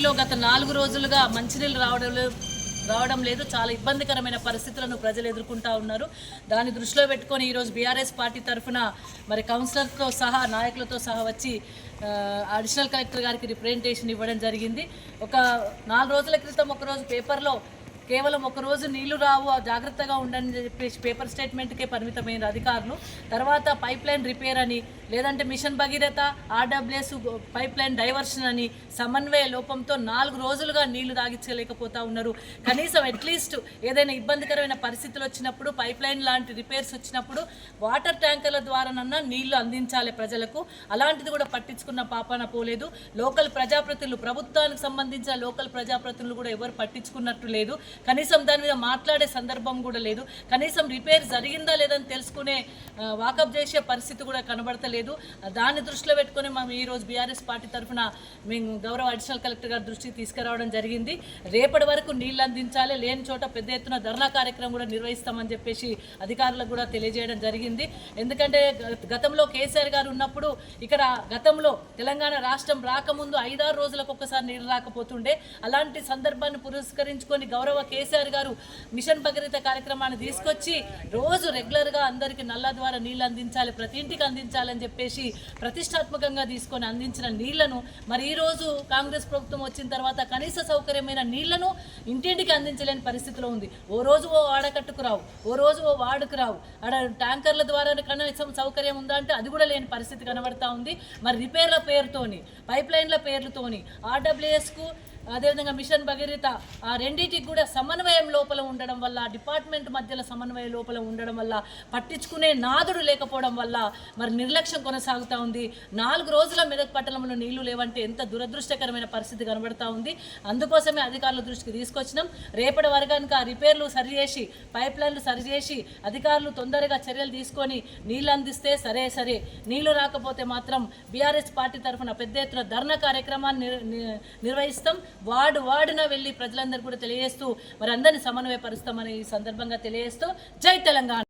కాలనీలో గత నాలుగు రోజులుగా మంచినీళ్ళు రావడం రావడం లేదు. చాలా ఇబ్బందికరమైన పరిస్థితులను ప్రజలు ఎదుర్కొంటా ఉన్నారు. దాన్ని దృష్టిలో పెట్టుకొని ఈరోజు బీఆర్ఎస్ పార్టీ తరఫున మరి కౌన్సిలర్తో సహా నాయకులతో సహా వచ్చి అడిషనల్ కలెక్టర్ గారికి రిప్రజెంటేషన్ ఇవ్వడం జరిగింది. ఒక నాలుగు రోజుల క్రితం ఒకరోజు పేపర్లో కేవలం ఒక రోజు నీళ్ళు రావు జాగ్రత్తగా ఉండని చెప్పేసి పేపర్ స్టేట్మెంట్కే పరిమితమైన అధికారులు. తర్వాత పైప్ లైన్ రిపేర్ అని లేదంటే mission Bhagiratha RWS pipeline diversion అని సమన్వయ లోపంతో నాలుగు రోజులుగా నీళ్ళు తాగించలేకపోతా ఉన్నారు. కనీసం అట్లీస్ట్ ఏదైనా ఇబ్బందికరమైన పరిస్థితులు వచ్చినప్పుడు పైప్ లైన్ లాంటి రిపేర్స్ వచ్చినప్పుడు వాటర్ ట్యాంకర్ల ద్వారానన్నా నీళ్ళు అందించాలి ప్రజలకు. అలాంటిది కూడా పట్టించుకున్న పాపాన పోలేదు. లోకల్ ప్రజాప్రతినిధులు ప్రభుత్వానికి సంబంధించిన లోకల్ ప్రజాప్రతినిధులు కూడా ఎవరు పట్టించుకున్నట్టు లేదు. కనీసం దాని మీద మాట్లాడే సందర్భం కూడా లేదు. కనీసం రిపేర్ జరిగిందా లేదని తెలుసుకునే వాకప్ చేసే పరిస్థితి కూడా కనబడతలేదు. దాన్ని దృష్టిలో పెట్టుకొని మేము ఈరోజు బీఆర్ఎస్ పార్టీ తరఫున మేము గౌరవ అడిషనల్ కలెక్టర్ గారి దృష్టికి తీసుకురావడం జరిగింది. రేపటి వరకు నీళ్ళు అందించాలి లేని చోట పెద్ద ఎత్తున ధర్నా కార్యక్రమం కూడా నిర్వహిస్తామని చెప్పేసి అధికారులకు కూడా తెలియజేయడం జరిగింది. ఎందుకంటే గతంలో కేసీఆర్ గారు ఉన్నప్పుడు ఇక్కడ గతంలో తెలంగాణ రాష్ట్రం రాకముందు ఐదారు రోజులకు ఒకసారి నీళ్ళు రాకపోతుండే. అలాంటి సందర్భాన్ని పురస్కరించుకొని గౌరవ కేసీఆర్ గారు మిషన్ భగీరథ కార్యక్రమాన్ని తీసుకొచ్చి రోజు రెగ్యులర్గా అందరికీ నల్ల ద్వారా నీళ్ళు అందించాలి ప్రతి ఇంటికి అందించాలని చెప్పేసి ప్రతిష్టాత్మకంగా తీసుకొని అందించిన నీళ్ళను మరి ఈరోజు కాంగ్రెస్ ప్రభుత్వం వచ్చిన తర్వాత కనీస సౌకర్యమైన నీళ్ళను ఇంటింటికి అందించలేని పరిస్థితిలో ఉంది. ఓ రోజు ఓ వాడకట్టుకు రావు ఓ రోజు ఓ వాడుకు రావు. ఆడ ట్యాంకర్ల ద్వారా కనీసం సౌకర్యం ఉందా అంటే అది కూడా లేని పరిస్థితి కనబడతా ఉంది. మరి రిపేర్ల పేరుతోని పైప్ లైన్ల పేర్లతోని ఆర్డబ్ల్యూఎస్కు అదేవిధంగా మిషన్ భగీరథ ఆ రెండింటికి కూడా సమన్వయం లోపల ఉండడం వల్ల డిపార్ట్మెంట్ మధ్యలో సమన్వయం లోపల ఉండడం వల్ల పట్టించుకునే నాదుడు లేకపోవడం వల్ల మరి నిర్లక్ష్యం కొనసాగుతూ ఉంది. నాలుగు రోజుల మెదక్ పట్టణంలో నీళ్ళు లేవంటే ఎంత దురదృష్టకరమైన పరిస్థితి కనబడతా ఉంది. అందుకోసమే అధికారుల దృష్టికి తీసుకొచ్చినాం. రేపటి వరకనుక ఆ రిపేర్లు సరిచేసి పైప్ లైన్లు సరిచేసి అధికారులు తొందరగా చర్యలు తీసుకొని నీళ్ళు అందిస్తే సరే సరే. నీళ్ళు రాకపోతే మాత్రం బీఆర్ఎస్ పార్టీ తరఫున పెద్ద ఎత్తున ధర్నా కార్యక్రమాన్ని నిర్వహిస్తాం. వార్డు వార్డున వెళ్ళి ప్రజలందరూ కూడా తెలియజేస్తూ మరి అందరినీ సమన్వయపరుస్తామని ఈ సందర్భంగా తెలియజేస్తూ జై తెలంగాణ.